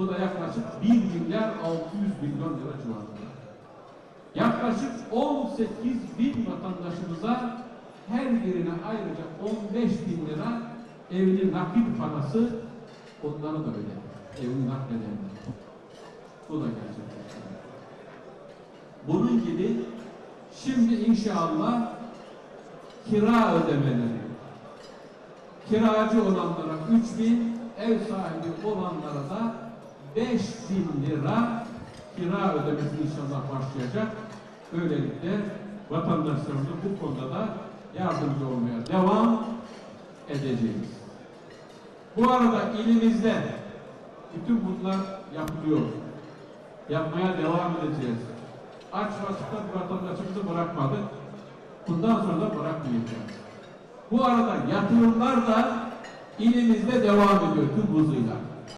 Bu da yaklaşık 1 milyar 600 milyon lira civarında. Yaklaşık 18 bin vatandaşımıza her birine ayrıca 15 bin lira evinin nakit parası onlara da öyle. Evini nakledenler. Bu da gerçekleşti. Bunun gibi şimdi inşallah kira ödemeleri kiracı olanlara 3 bin, ev sahibi olanlara da 5 bin lira kira ödemesi inşallah başlayacak. Böylelikle vatandaşlarımıza bu konuda da yardımcı olmaya devam edeceğiz. Bu arada ilimizde bütün bunlar yapılıyor. Yapmaya devam edeceğiz. Aç açıkta bir vatandaşımızı bırakmadık. Bundan sonra da bırakmayacağız. Bu arada yatırımlar da ilimizde devam ediyor tüm hızıyla.